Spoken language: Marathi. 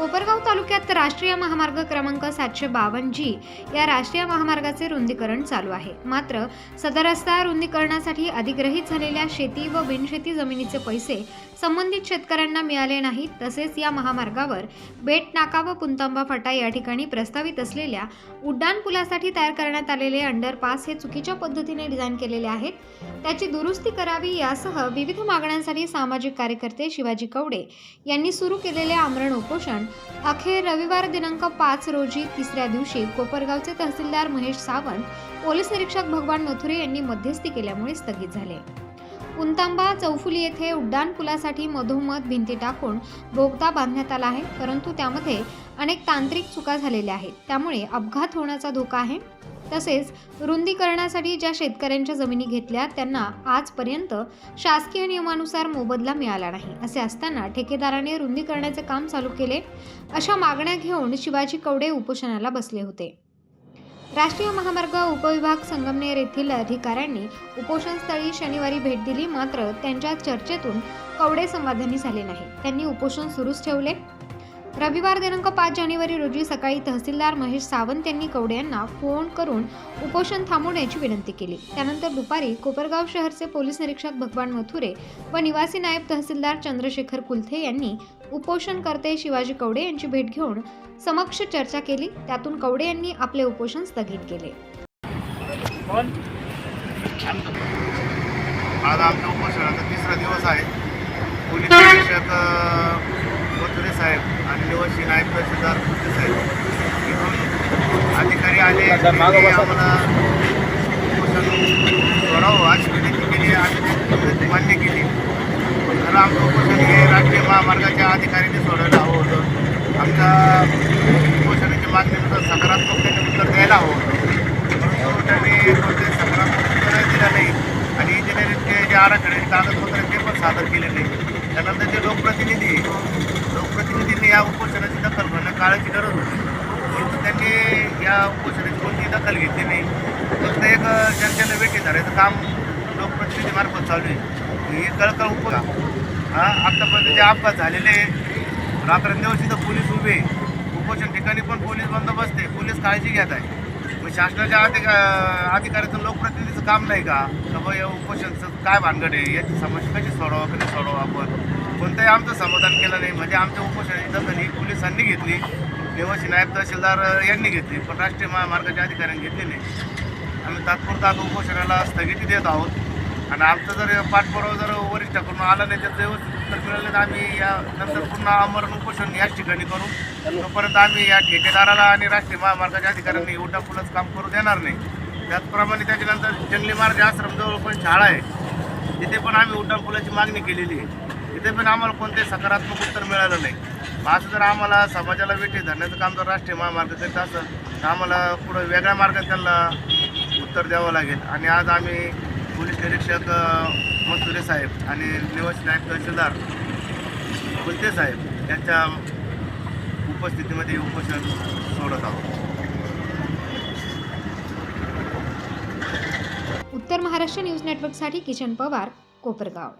कोपरगाव तालुक्यात राष्ट्रीय महामार्ग क्रमांक सातशे बावन्न जी या राष्ट्रीय महामार्गाचे रुंदीकरण चालू आहे. मात्र सदर रस्ता रुंदीकरणासाठी अधिग्रहित झालेल्या शेती व बिनशेती जमिनीचे पैसे संबंधित शेतकऱ्यांना मिळाले नाहीत तसेच या महामार्गावर बेट नाका व पुंतांबा फाटा या ठिकाणी प्रस्तावित असलेल्या उड्डाण पुलासाठी तयार करण्यात आलेले अंडरपास हे चुकीच्या पद्धतीने डिझाईन केलेले आहेत. त्याची दुरुस्ती करावी यासह विविध मागण्यांसाठी सामाजिक कार्यकर्ते शिवाजी कवडे यांनी सुरू केलेले आमरण उपोषण अखेर रविवार दिनांक पाच रोजी तिसऱ्या दिवशी कोपरगावचे तहसीलदार महेश सावंत पोलीस निरीक्षक भगवान मथुरे यांनी मध्यस्थी केल्यामुळे स्थगित झाले. उंतांबा चौफुली येथे उड्डाण पुलासाठी मधोमध भिंती टाकून बोगदा बांधण्यात आला आहे परंतु त्यामध्ये अनेक तांत्रिक चुका झालेल्या आहेत. त्यामुळे अपघात होण्याचा धोका आहे. तसेच रुंदीकरणासाठी ज्या शेतकऱ्यांच्या जमिनी घेतल्या त्यांना आजपर्यंत शासकीय नियमानुसार मोबदला मिळाला नाही. असे असताना ठेकेदाराने रुंदी करण्याचे काम चालू केले अशा मागण्या घेऊन शिवाजी कवडे उपोषणाला बसले होते. राष्ट्रीय महामार्ग उपविभाग संगमनेर येथील अधिकाऱ्यांनी उपोषणस्थळी शनिवारी भेट दिली मात्र त्यांच्या चर्चेतून कवडे समाधानी झाले नाही. त्यांनी उपोषण सुरूच ठेवले. रविवार दिनांक पाच जानेवारी रोजी सकाळी तहसीलदार महेश सावंत यांनी कवडे यांना फोन करून उपोषण थांबवण्याची विनंती केली. त्यानंतर दुपारी कोपरगाव शहरचे पोलीस निरीक्षक भगवान मथुरे व निवासी नायब तहसीलदार चंद्रशेखर कुलथे यांनी उपोषणकर्ते शिवाजी कवडे यांची भेट घेऊन समक्ष चर्चा केली. त्यातून कवडे यांनी आपले उपोषण स्थगित केले. आज आमच्या उपोषणाचा तिसरा दिवस आहे. पोलीस निरीक्षक मथुरे साहेब आणि निवासी साहेब इथून अधिकारी आले. आम्हाला सोडावं अशी विनंती केली विनंती मान्य केली. पण खरं आमचं उपोषण हे राष्ट्रीय महामार्गाच्या अधिकाऱ्यांनी सोडायला हवं होतं आमच्या उपोषणाची मागणीनुसार सकारात्मक त्यांनी उत्तर द्यायला हवं. होतं परंतु त्यांनी कोणते सकारात्मक उत्तर दिलं नाही आणि इंजिनिअरिंगचे जे आराखड्याचे कागदपत्र ते पण सादर केले नाही त्यानंतर जे लोकप्रतिनिधी लोकप्रतिनिधींनी या उपोषणाची दखल घेणं काळाची गरज होती. परंतु त्यांनी या उपोषणाची कोणतीही दखल घेतली नाही. फक्त एक जनतेला वेठी धरायचं काम लोकप्रतिनिधीमार्फत चालू आहे. हे कळकळ उप हा आत्तापर्यंत जे अपघात झालेले रात्रंदिवस इथं पोलीस उभे उपोषण ठिकाणी पण पोलीस बंदोबस्त आहे. पोलीस काळजी घेत आहे मग शासनाच्या अधिका अधिकाऱ्याचं लोकप्रतिनिधीचं काम नाही का? बाबा या उपोषणचं काय भानगड आहे? याची समस्या कशी सोडवा कधी सोडवा आपण? कोणतंही आमचं समाधान केलं नाही. म्हणजे आमच्या उपोषणाची दखल ही पोलिसांनी घेतली. निवासी नायब तहसीलदार यांनी घेतली. पण राष्ट्रीय महामार्गाच्या अधिकाऱ्यांनी घेतली नाही. आम्ही तात्पुरता आता उपोषणाला स्थगिती देत आहोत. आणि आमचं जर पाठपुरावा जर वरिष्ठाकडून आला नाही तर व्यवस्थित उत्तर मिळालं तर आम्ही या नंतर पुन्हा आमरण उपोषण याच ठिकाणी करू. तोपर्यंत आम्ही या ठेकेदाराला आणि राष्ट्रीय महामार्गाच्या अधिकाऱ्यांनी उड्डापुलच काम करू देणार नाही. त्याचप्रमाणे त्याच्यानंतर जंगली मार्ग आश्रमजवळ पण शाळा आहे. तिथे पण आम्ही उड्डाणपुलाची मागणी केलेली आहे. तिथे पण आम्हाला कोणते सकारात्मक उत्तर मिळालं नाही. असं जर आम्हाला समाजाला वेठी धरण्याचं काम जर राष्ट्रीय महामार्ग करीत असेल तर आम्हाला पुढं वेगळ्या मार्गात त्यांना उत्तर द्यावं लागेल. आणि आज आम्ही पोलीस निरीक्षक अ, साहेब आणि निवासी नायक तहसीलदार कुलते साहेब यांच्या उपस्थितीमध्ये उपोषण सोडत आहोत उत्तर महाराष्ट्र न्यूज नेटवर्कसाठी किशन पवार कोपरगाव.